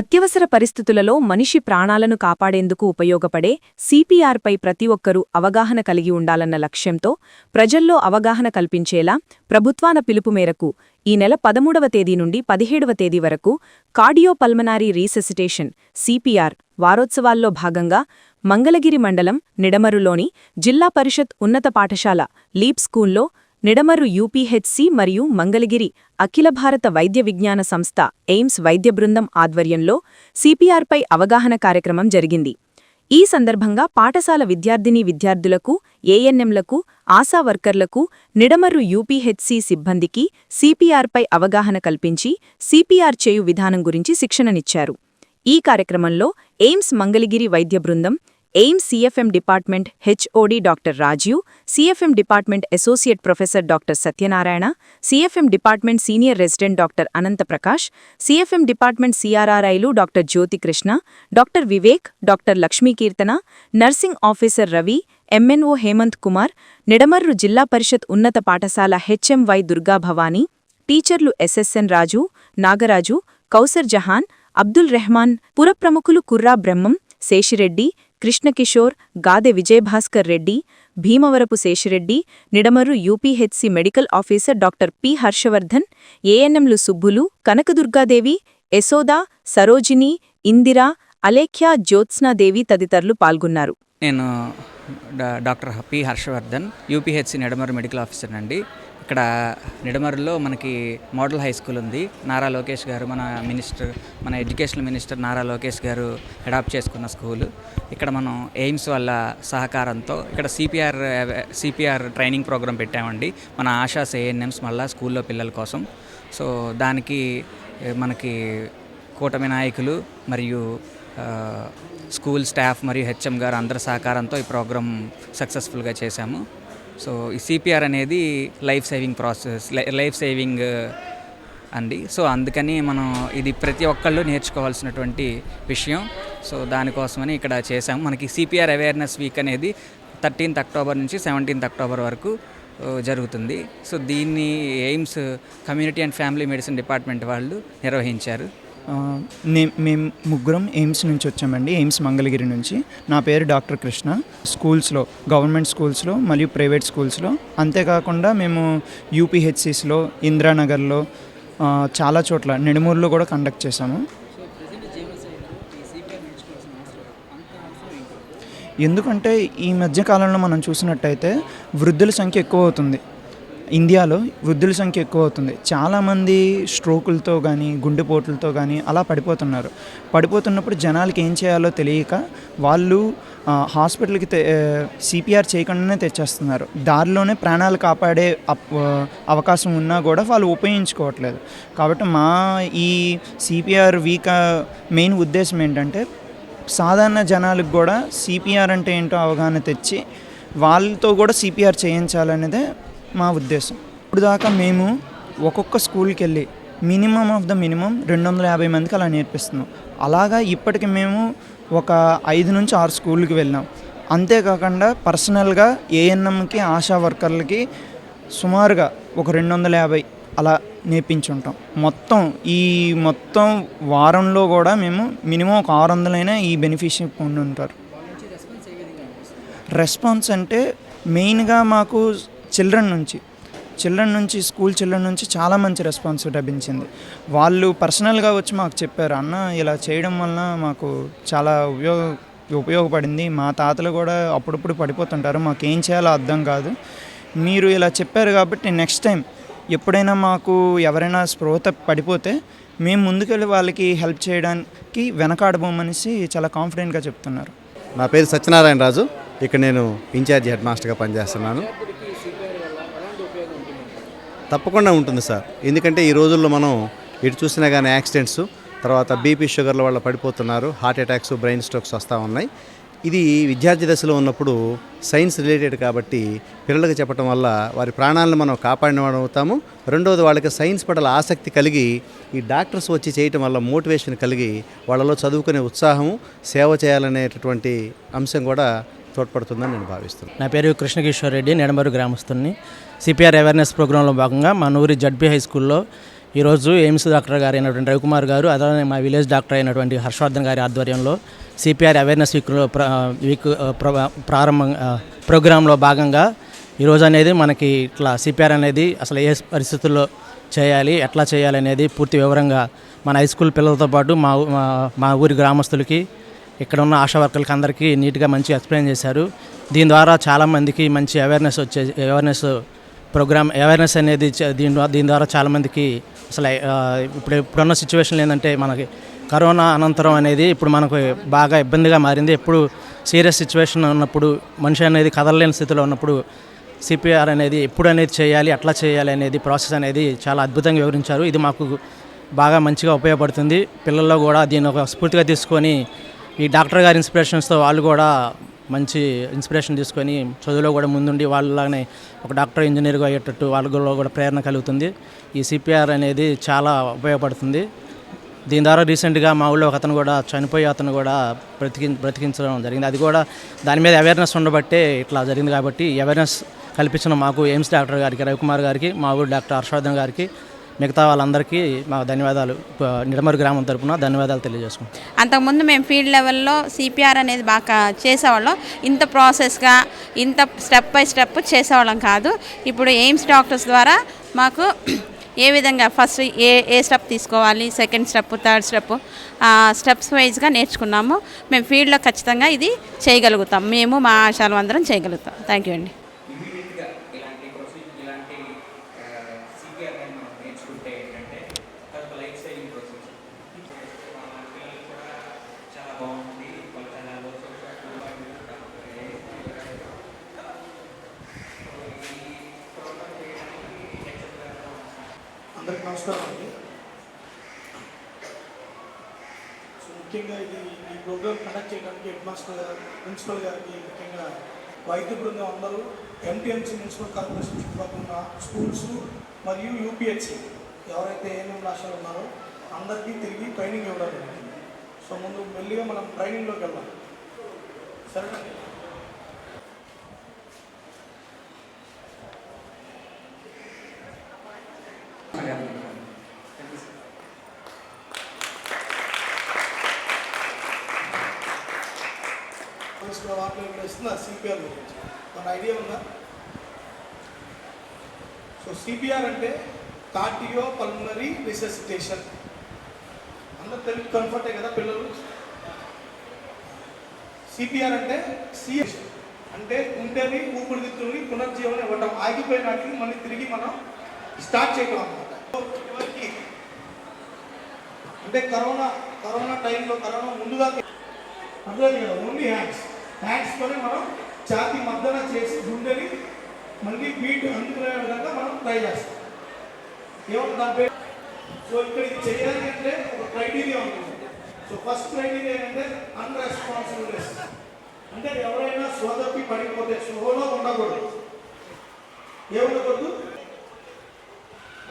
అత్యవసర పరిస్థితులలో మనిషి ప్రాణాలను కాపాడేందుకు ఉపయోగపడే సిపిఆర్పై ప్రతి ఒక్కరూ అవగాహన కలిగి ఉండాలన్న లక్ష్యంతో ప్రజల్లో అవగాహన కల్పించేలా ప్రభుత్వాన పిలుపు మేరకు ఈ నెల పదమూడవ తేదీ నుండి పదిహేడవ తేదీ వరకు కార్డియోపల్మనారీ రీసెసిటేషన్ సిపిఆర్ వారోత్సవాల్లో భాగంగా మంగళగిరి మండలం నిడమరులోని జిల్లా పరిషత్ ఉన్నత పాఠశాల లీప్ స్కూల్లో నిడమర్రు యూపీహెచ్సి మరియు మంగళగిరి అఖిల భారత వైద్య విజ్ఞాన సంస్థ ఎయిమ్స్ వైద్య బృందం ఆధ్వర్యంలో సిపిఆర్పై అవగాహన కార్యక్రమం జరిగింది. ఈ సందర్భంగా పాఠశాల విద్యార్థిని విద్యార్థులకు ఏఎన్ఎంలకు ఆశా వర్కర్లకు నిడమర్రు యూపీహెచ్సి సిబ్బందికి సిపిఆర్పై అవగాహన కల్పించి సిపిఆర్ చేయు విధానం గురించి శిక్షణనిచ్చారు. ఈ కార్యక్రమంలో ఎయిమ్స్ మంగళగిరి వైద్య బృందం AIIMS CFM department HOD doctor Rajeev CFM department associate professor doctor Satyanarayana CFM department senior resident doctor Anantaprakash CFM department సిఆర్ఆర్ఐలు doctor Jyothikrishna doctor Vivek doctor Lakshmikeerthana nursing officer Ravi MNO Hemanth Kumar Nidamarru జిల్లా పరిషత్ ఉన్నత పాఠశాల HM Y Durgabhavani టీచర్లు S S N Raju Nagaraju Kousar Jahan Abdul Rehman పురప్రముఖులు Kurra Brahmam Seshireddy Krishnakishore Gade Vijayabhaskar Reddy Bhimavarapu Seshireddy Nidamaru UPHC medical officer doctor P Harshavardhan ఏఎన్ఎంలు సుబ్బులు కనకదుర్గాదేవి యశోద సరోజిని ఇందిరా అలేఖ్య జ్యోత్స్నాదేవి తదితరులు పాల్గొన్నారు. నేను doctor P Harshavardhan UPHC Nidamaru medical officer అండి ఇక్కడ నిడమరులో మనకి model high school ఉంది. నారా లోకేష్ గారు మన మినిస్టర్ మన ఎడ్యుకేషన్ మినిస్టర్ నారా లోకేష్ గారు అడాప్ట్ చేసుకున్న స్కూలు. ఇక్కడ మనం ఎయిమ్స్ వాళ్ళ సహకారంతో ఇక్కడ సిపిఆర్ సిపిఆర్ ట్రైనింగ్ ప్రోగ్రామ్ పెట్టామండి. మన ఆశాస్ ఏఎన్ఎమ్స్ మళ్ళీ స్కూల్లో పిల్లల కోసం. సో దానికి మనకి కూటమి నాయకులు మరియు స్కూల్ స్టాఫ్ మరియు హెచ్ఎం గారు అందరి సహకారంతో ఈ ప్రోగ్రాం సక్సెస్ఫుల్గా చేశాము. సో ఈ సిపిఆర్ అనేది life saving process life saving అండి. సో అందుకని మనం ఇది ప్రతి ఒక్కళ్ళు నేర్చుకోవాల్సినటువంటి విషయం. సో దానికోసమని ఇక్కడ చేసాము మనకి సిపిఆర్ అవేర్నెస్ వీక్ అనేది థర్టీన్త్ అక్టోబర్ నుంచి సెవెంటీన్త్ అక్టోబర్ వరకు జరుగుతుంది. సో దీన్ని AIIMS community and family medicine department వాళ్ళు నిర్వహించారు. మేము ముగ్గురం ఎయిమ్స్ నుంచి వచ్చామండి ఎయిమ్స్ మంగళగిరి నుంచి. నా పేరు డాక్టర్ కృష్ణ. స్కూల్స్లో గవర్నమెంట్ స్కూల్స్లో మరియు ప్రైవేట్ స్కూల్స్లో. అంతేకాకుండా మేము యూపీహెచ్సిస్లో ఇందిరానగర్లో చాలా చోట్ల నెడుమూరులో కూడా కండక్ట్ చేశాము. ఎందుకంటే ఈ మధ్య కాలంలో మనం చూసినట్టయితే వృద్ధుల సంఖ్య ఎక్కువ అవుతుంది. ఇండియాలో వృద్ధుల సంఖ్య ఎక్కువ అవుతుంది చాలామంది స్ట్రోకులతో కానీ గుండెపోట్లతో కానీ అలా పడిపోతున్నారు. పడిపోతున్నప్పుడు జనాలకి ఏం చేయాలో తెలియక వాళ్ళు హాస్పిటల్కి సిపిఆర్ చేయకుండానే తెచ్చేస్తున్నారు. దారిలోనే ప్రాణాలు కాపాడే అప్- అవకాశం ఉన్నా కూడా వాళ్ళు ఉపయోగించుకోవట్లేదు. కాబట్టి మా ఈ సిపిఆర్ వీక్ మెయిన్ ఉద్దేశం ఏంటంటే సాధారణ జనాలకు కూడా సిపిఆర్ అంటే ఏంటో అవగాహన తెచ్చి వాళ్ళతో కూడా సిపిఆర్ చేయించాలనేదే మా ఉద్దేశం. ఇప్పుడు దాకా మేము ఒక్కొక్క స్కూల్కి వెళ్ళి మినిమం ఆఫ్ ద మినిమం రెండు వందల యాభై మందికి అలా నేర్పిస్తున్నాం. అలాగా ఇప్పటికి మేము ఒక ఐదు నుంచి ఆరు స్కూల్కి వెళ్ళాం. అంతేకాకుండా పర్సనల్గా ఏఎన్ఎంకి ఆశా వర్కర్లకి సుమారుగా ఒక రెండు వందల యాభై అలా నేర్పించుంటాం. మొత్తం ఈ మొత్తం వారంలో కూడా మేము మినిమం ఒక ఆరు వందలైనా ఈ బెనిఫిషియర్ పొంది ఉంటారు రెస్పాన్స్ అంటే మెయిన్గా మాకు చిల్డ్రన్ నుంచి. చిల్డ్రన్ నుంచి స్కూల్ చిల్డ్రన్ నుంచి చాలా మంచి రెస్పాన్స్ లభించింది. వాళ్ళు పర్సనల్గా వచ్చి మాకు చెప్పారు అన్న ఇలా చేయడం వలన మాకు చాలా ఉపయోగ ఉపయోగపడింది. మా తాతలు కూడా అప్పుడప్పుడు పడిపోతుంటారు. మాకు ఏం చేయాలో అర్థం కాదు. మీరు ఇలా చెప్పారు కాబట్టి నెక్స్ట్ టైం ఎప్పుడైనా మాకు ఎవరైనా స్పృహత పడిపోతే మేము ముందుకెళ్ళి వాళ్ళకి హెల్ప్ చేయడానికి వెనకాడబోమనేసి చాలా కాన్ఫిడెంట్గా చెప్తున్నారు. నా పేరు సత్యనారాయణ రాజు ఇక్కడ నేను ఇన్ఛార్జ్ హెడ్ మాస్టర్గా పనిచేస్తున్నాను. తప్పకుండా ఉంటుంది సార్. ఎందుకంటే ఈ రోజుల్లో మనం ఎటు చూసినా కానీ యాక్సిడెంట్స్ తర్వాత బీపీ షుగర్ల వల్ల పడిపోతున్నారు హార్ట్ అటాక్స్ బ్రెయిన్ స్ట్రోక్స్ వస్తూ ఉన్నాయి. ఇది విద్యార్థి దశలో ఉన్నప్పుడు సైన్స్ రిలేటెడ్ కాబట్టి పిల్లలకు చెప్పడం వల్ల వారి ప్రాణాలను మనం కాపాడిన వాడు అవుతాము. రెండవది వాళ్ళకి సైన్స్ పట్ల ఆసక్తి కలిగి ఈ డాక్టర్స్ వచ్చి చేయటం వల్ల మోటివేషన్ కలిగి వాళ్ళలో చదువుకునే ఉత్సాహము సేవ చేయాలనేటటువంటి అంశం కూడా తోడ్పడుతుందని నేను భావిస్తున్నాను. నా పేరు కృష్ణకిషోర్ రెడ్డి నెడమరు గ్రామస్తుని సిపిఆర్ అవేర్నెస్ ప్రోగ్రాంలో భాగంగా మా ఊరి జడ్పీ హై స్కూల్లో ఈరోజు ఎయిమ్స్ డాక్టర్ గారు అయినటువంటి రవికుమార్ గారు అలానే మా విలేజ్ డాక్టర్ అయినటువంటి హర్షవర్ధన్ గారి ఆధ్వర్యంలో సిపిఆర్ అవేర్నెస్ వీక్లో ప్ర వీక్ ప్ర- ప్రారంభం ప్రోగ్రాంలో భాగంగా ఈరోజు అనేది మనకి ఇట్లా సిపిఆర్ అనేది అసలు ఏ పరిస్థితుల్లో చేయాలి ఎట్లా చేయాలి అనేది పూర్తి వివరంగా మన హై స్కూల్ పిల్లలతో పాటు మా ఊ- మా- మా ఊరి గ్రామస్తులకి ఇక్కడ ఉన్న ఆశా వర్కర్లకి అందరికీ నీట్గా మంచి ఎక్స్ప్లెయిన్ చేశారు. దీని ద్వారా చాలామందికి మంచి అవేర్నెస్ వచ్చే అవేర్నెస్ ప్రోగ్రామ్ అవేర్నెస్ అనేది దీని ద్వారా దీని ద్వారా చాలామందికి అసలు ఇప్పుడు ఇప్పుడున్న సిచ్యువేషన్ ఏంటంటే మనకి కరోనా అనంతరం అనేది ఇప్పుడు మనకు బాగా ఇబ్బందిగా మారింది. ఎప్పుడు సీరియస్ సిచ్యువేషన్ ఉన్నప్పుడు మనిషి అనేది కదలలేని స్థితిలో ఉన్నప్పుడు సిపిఆర్ అనేది ఎప్పుడు అనేది చేయాలి అట్లా చేయాలి అనేది ప్రాసెస్ అనేది చాలా అద్భుతంగా వివరించారు. ఇది మాకు బాగా మంచిగా ఉపయోగపడుతుంది. పిల్లల్లో కూడా దీన్ని ఒక స్ఫూర్తిగా తీసుకొని ఈ డాక్టర్ గారి ఇన్స్పిరేషన్స్తో వాళ్ళు కూడా మంచి ఇన్స్పిరేషన్ తీసుకొని చదువులో కూడా ముందుండి వాళ్ళలాగానే ఒక డాక్టర్ ఇంజనీర్గా అయ్యేటట్టు వాళ్ళలో కూడా ప్రేరణ కలుగుతుంది. ఈ సిపిఆర్ అనేది చాలా ఉపయోగపడుతుంది. దీని ద్వారా రీసెంట్గా మా ఊళ్ళో ఒక అతను కూడా చనిపోయి అతను కూడా బ్రతికి బ్రతికించడం జరిగింది. అది కూడా దాని మీద అవేర్నెస్ ఉండబట్టే ఇట్లా జరిగింది కాబట్టి ఈ అవేర్నెస్ కల్పించిన మాకు ఎయిమ్స్ డాక్టర్ గారికి రవికుమార్ గారికి మా ఊరు డాక్టర్ హర్షవర్ధన్ గారికి మిగతా వాళ్ళందరికీ మా ధన్యవాదాలు. నిడమరు గ్రామం తరపున ధన్యవాదాలు తెలియజేసుకుంటాం అంతకుముందు మేము ఫీల్డ్ లెవెల్లో సిపిఆర్ అనేది బాగా చేసేవాళ్ళం. ఇంత ప్రాసెస్గా ఇంత స్టెప్ బై స్టెప్ చేసేవాళ్ళం కాదు. ఇప్పుడు ఎయిమ్స్ డాక్టర్స్ ద్వారా మాకు ఏ విధంగా ఫస్ట్ ఏ ఏ స్టెప్ తీసుకోవాలి second step third step steps వైజ్గా నేర్చుకున్నాము. మేము ఫీల్డ్లో ఖచ్చితంగా ఇది చేయగలుగుతాం. మేము మా ఆశాలు అందరం చేయగలుగుతాం. థ్యాంక్ యూ అండి ఇమీడియట్గా ఇలాంటి ప్రొసీజర్ ఇలాంటి సిపిఆర్ కానీ మనం నేర్చుకుంటే ఏంటంటే అదొక లైఫ్ సేవింగ్ ప్రొసీజర్ మన పిల్లలు కూడా చాలా బాగుంటుంది వాళ్ళు చాలా అందరికి నమస్కారం అండి సో ముఖ్యంగా ఇది ఈ ప్రోగ్రామ్ కండక్ట్ చేయడానికి హెడ్ మాస్టర్ గారు ప్రిన్సిపల్ గారికి ముఖ్యంగా వైద్య బృందం అందరూ ఎంటీఎంసీ మున్సిపల్ కార్పొరేషన్ చుట్టుపక్కల ఉన్న స్కూల్స్ మరియు యూపీహెచ్సి ఎవరైతే ఏమేమి రాష్ట్రాలు ఉన్నారో అందరికీ తిరిగి ట్రైనింగ్ ఇవ్వడం సో ముందు మెల్లిగా మనం ట్రైనింగ్లోకి వెళ్దాం. సరేనండి తీసుకున్న వార్తలు ఇక్కడ ఇస్తున్నారు సిపిఆర్ గురించి. మన ఐడియా ఉందా? సో సిపిఆర్ అంటే కార్డియో పల్మనరీ రిసెసిటేషన్. అందరు తెలుగు కంఫర్టే కదా పిల్లలు? సిపిఆర్ అంటే సిఎస్ అంటే గుండెని ఊపిరితిత్తుల్ని పునర్జీవనం ఇవ్వటం. ఆగిపోయినట్టు మళ్ళీ తిరిగి మనం స్టార్ట్ చేయడం అనమాట అంటే కరోనా కరోనా టైంలో కరోనా ముందుగా అర్థం కదా? Only hands. హ్యాండ్స్తోనే మనం ఛాతి మద్దన చేసి గుండెని మళ్ళీ బీట్ అందుకునే విధంగా మనం ట్రై చేస్తాం. ఏమన్నా దాని పేరు? సో ఇక్కడ ఇది చేయాలి అంటే ఒక క్రైటీరియా ఉంటుంది. సో ఫస్ట్ క్రైటీరియా ఏంటంటే అన్రెస్పాన్సిబుల్నెస్ అంటే ఎవరైనా సోదప్పి పడిపోతే స్లోలో ఉండకూడదు. ఏముండకూడదు?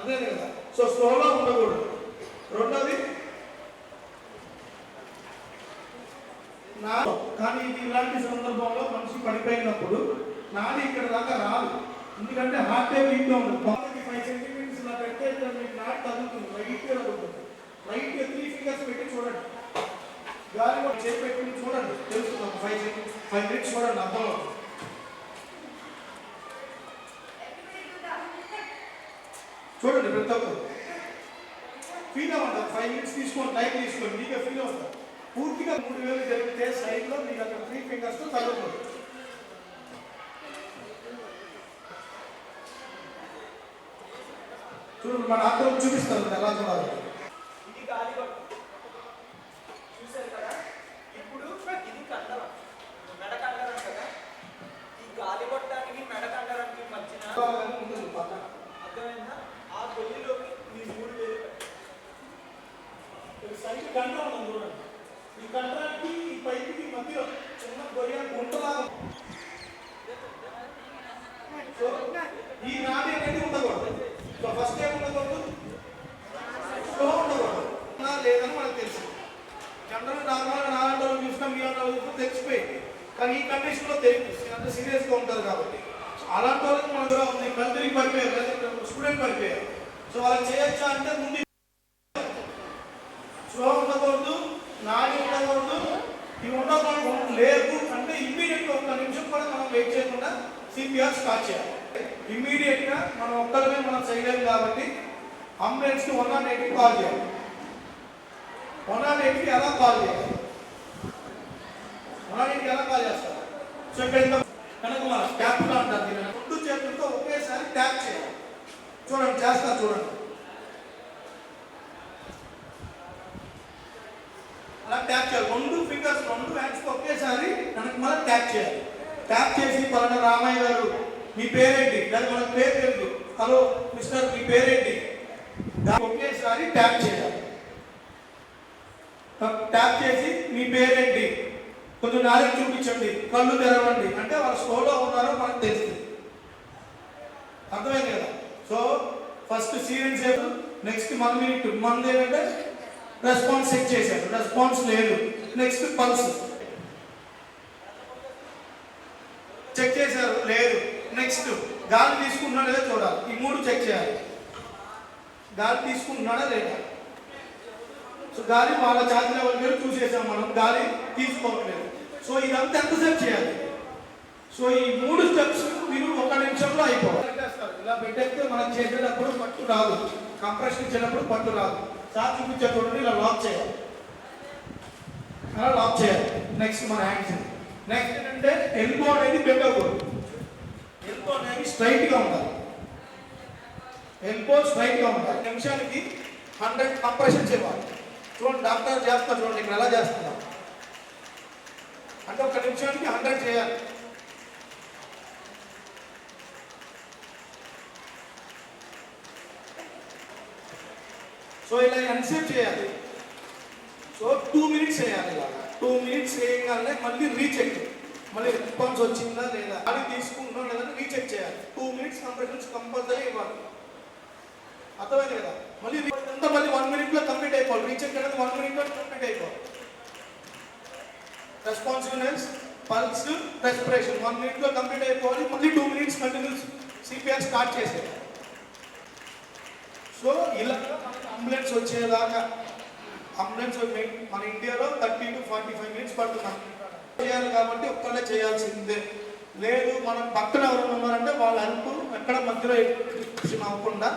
అదే కదా. సో స్లోలో ఉండకూడదు. రెండోది కానీ ఇది ఇలాంటి సందర్భంలో మనిషి పడిపోయినప్పుడు నాది ఇక్కడ దాకా రాదు. ఎందుకంటే హార్ట్ వీక్గా ఉంటుంది బాడీకి ఫైవ్ సెంటీమీటర్స్ ఇలా పెడితే ఇక్కడ మీకు నాట్ తగ్గుతుంది రైట్ తగ్గుతుంది రైట్ త్రీ ఫింగర్స్ పెట్టి చూడండి. గాలి ఒక చేతి చూడండి. తెలుస్తుంది ఫైవ్ సెకండ్ ఫైవ్ మినిట్స్ చూడండి అర్థం అవుతుంది. చూడండి ప్రతి ఒక్కరు. ఫీల్ అవ్వండి. ఫైవ్ మినిట్స్ తీసుకొని టైం తీసుకోండి. మీకే ఫీల్ అవుతుంది. పూర్తిగా మూడు వేలు జరిగితే సైడ్లో మీకు అక్కడ త్రీ ఫింగర్స్తో తగ్గకూడదు చూడండి మన అందరం చూపిస్తారు ఎలా చూడాలి. ఇది గాలి చూసారు కదా? ఇప్పుడు ఇది కండరం. మెడ కండరం కదా? ఈ మెడ కండరానికి మధ్యన ఉంటుంది పక్కన అర్థమైందా? ఆ గొయ్యిలోకి మీ మూడు వేలు. సైడ్ కండరం చూడండి. ఈ కండరానికి ఈ పైకి మధ్యలో చిన్న గొయ్య గుంటలాగా సో ఈ నాడి అనేది ఉండకూడదు. సో ఫస్ట్ ఏం ఉండకూడదు? స్లో ఉండకూడదు. లేదని మనకు తెలుసు. జనరల్ నార్మల్ నాలుగు రోజులు చూసినా మీ అన్న చూసినా తెలిసిపోయింది. కానీ ఈ కండిషన్లో తెలియదు. అంత సీరియస్గా ఉంటుంది కాబట్టి. సో అలాంటి వాళ్ళకి మన ఉంది. కళ్ళు తిరిగి పడిపోయారు స్టూడెంట్ పడిపోయారు సో వాళ్ళకి చేయొచ్చా అంటే ముందు స్లో ఉండకూడదు నాడి ఉండకూడదు ఇవి లేదు అంటే ఇమ్మీడియట్గా ఒక నిమిషం కూడా మనం వెయిట్ చేయకుండా సిపిఆర్ స్టార్ట్ చేయాలి. ఇమ్మీడియట్గా మనం ఒక్కరిమే మనం చేయలేము కాబట్టి అంబులెన్స్కి వన్ నాట్ ఎయిట్కి కాల్ చేయాలి. వన్ నాట్ ఎయిట్కి ఎలా కాల్ చేయాలి? వన్ నాట్ ఎయిట్కి ఎలా కాల్ చేస్తారు సో ఇక్కడ కనుక మన ట్యాప్లో అంటారు దీన్ని. రెండు చేతులతో ఒకేసారి ట్యాప్ చేయాలి. చూడండి చేస్తా చూడండి. అలా ట్యాప్ చేయాలి రెండు ఫింగర్స్ రెండు హ్యాండ్స్ మనకు మళ్ళీ మనం ట్యాప్ చేయాలి. ట్యాప్ చేసి పలానా రామయ్య గారు మీ పేరేంటి? లేదా మనకు పేరు తెలుసు హలో మిస్టర్ మీ పేరేంటి? దాన్ని ఒకేసారి ట్యాప్ చేయాలి. ట్యాప్ చేసి మీ పేరేంటి? కొంచెం నాలుగు చూపించండి. కళ్ళు తెరవండి. అంటే వాళ్ళు స్లోలో ఉన్నారో మనకు తెలుస్తుంది అర్థమైంది కదా? సో ఫస్ట్ సీరియన్ సేపు నెక్స్ట్ మన మినిట్ మనది ఏంటంటే రెస్పాన్స్ చెక్ చేశారు. రెస్పాన్స్ లేదు. నెక్స్ట్ పల్స్ చెక్ చేశారు లేదు నెక్స్ట్ గాలి తీసుకుంటున్నాడా లేదా చూడాలి. ఈ మూడు చెక్ చేయాలి. గాలి తీసుకుంటున్నాడా లేదా? సో గాలి వాళ్ళ ఛార్జ్ లెవెల్ మీద చూసేసాం మనం. గాలి తీసుకోవట్లేదు. సో ఇదంతా ఎంతసేపు చేయాలి? సో ఈ మూడు స్టెప్స్ మీరు ఒక నిమిషంలో అయిపోవాలి. ఇలా పెట్టేస్తే మనం చేసేటప్పుడు పట్టు రాదు. కంప్రెషన్ ఇచ్చేటప్పుడు పట్టు రాదు. సార్ చూపించే ఇలా లాక్ చేయాలి. అలా లాక్ చేయాలి. నెక్స్ట్ మన హ్యాండ్స్ నెక్స్ట్ ఏంటంటే ఎల్బో అనేది బెండ్ అవ్వకూడదు ఎల్బో అనేవి స్ట్రైట్గా ఉండాలి. ఎల్బో స్ట్రైట్గా ఉండాలి. నిమిషానికి హండ్రెడ్ కంప్రెషన్స్ ఇవ్వాలి చూడండి డాక్టర్ చేస్తారు చూడండి ఇక్కడ ఎలా చేస్తున్నాం అంటే ఒక నిమిషానికి హండ్రెడ్ చేయాలి. సో ఇలా ఎన్సేప్ చేయాలి. సో టూ మినిట్స్ చేయాలి ఇలా టూ మినిట్స్ చేయగానే మళ్ళీ రీచెక్. మళ్ళీ రెస్పాన్స్ వచ్చిందా లేదా? అది తీసుకుంటున్నా లేదా రీచెక్ చేయాలి. టూ మినిట్స్ కంప్రెషన్స్ కంపల్సరీ ఇవ్వాలి. అర్థమైంది కదా? మళ్ళీ అంతా మళ్ళీ వన్ మినిట్లో కంప్లీట్ అయిపోవాలి. రీచెక్ అనేది వన్ మినిట్లో కంప్లీట్ అయిపోవాలి. రెస్పాన్సివ్నెస్ పల్స్ రెస్పిరేషన్ వన్ మినిట్లో కంప్లీట్ అయిపోవాలి. మళ్ళీ two minutes continuous CPR start చేసేది సో ఇలా అంబులెన్స్ వచ్చేదాకా అంబులెన్స్ మన ఇండియాలో thirty to forty five minutes పడుతున్నాం. చేయాలి కాబట్టి ఒక్కళ్ళే చేయాల్సిందే. లేదు మనం పక్కన ఎవరైనా ఉన్నారంటే వాళ్ళ హెల్ప్ ఎక్కడ మధ్యలో అవ్వకుండా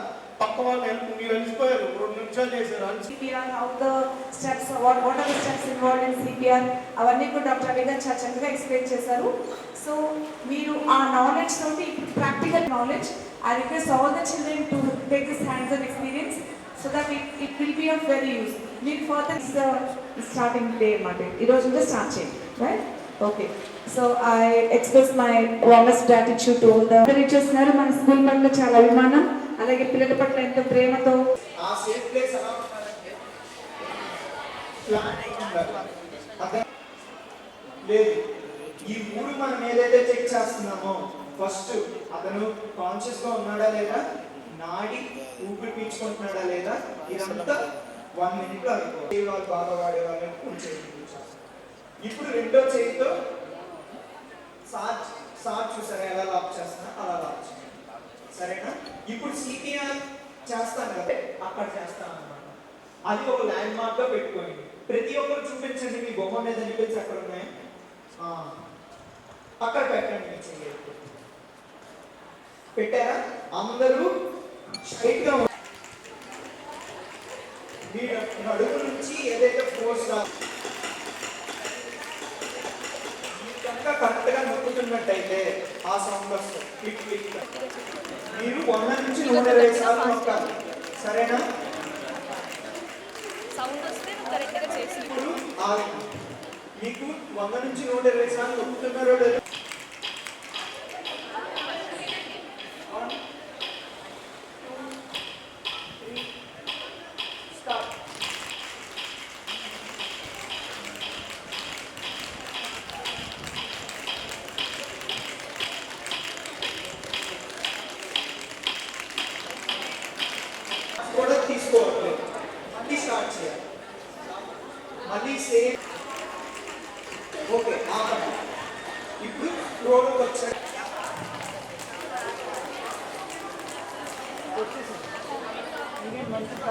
పక్క వాళ్ళ హెల్ప్ మీరు వెళ్ళిపోయారు రెండు నిమిషాలు చేశారు అలసి CPR, the steps steps, what what are the steps involved in అవన్నీ కూడా డాక్టర్ గారు చాలా చక్కగా ఎక్స్ప్లెయిన్ చేశారు. సో మీరు ఆ నాలెడ్జ్ తోటి practical knowledge I request all the children to take this hands and experience so that it it will be of very use మీరు ఫర్దర్ స్టార్టింగ్ డే అన్నమాట ఈరోజు నుంచి స్టార్ట్ చేయండి right okay so I express my warmest gratitude to the చేస్తున్నారు మన school పట్ల చాలా అభిమానం. అలాగే పిల్లల పట్ల ఎంతో ప్రేమతో ఆ సేఫ్ లేదు. ఈ మూడు మనం ఏదైతే చెక్ చేస్తున్నామో ఫస్ట్ అతను కాన్షియస్గా ఉన్నాడా లేదా? నాడి ఊపిరి పీల్చుకుంటున్నాడా లేదా? ఇదంతా వన్ మినిట్లో వాళ్ళు బాగా వాడే ఉంచేది ఇప్పుడు రెండో చేతితో సార్ సార్ చూసారా ఎలా లాక్ చేస్తున్నా? అలా లాక్ సరేనా? ఇప్పుడు సిపిఆర్ చేస్తాను కదా అక్కడ చేస్తాను అనమాట అది ఒక ల్యాండ్ మార్క్గా పెట్టుకోండి. ప్రతి ఒక్కరు చూపించండి మీ బొమ్మ మీద నిలిచి అక్కడ ఉన్నాయి? అక్కడ పెట్టండి మీ చెయ్యి. పెట్టారా? అందరూ మీ నడుము నుంచి ఏదైతే ఫోర్స్ కనుక కరెక్ట్గా నొక్కుతున్నట్టయితే ఆ సౌండ్ వస్తుంది. Click click. మీరు వంద నుంచి నూట ఇరవై సార్లు నొక్కాలి. సరేనా? ఇప్పుడు ఆగండి. మీకు వంద నుంచి నూట ఇరవై సార్లు నొక్కుతున్నారో లేదో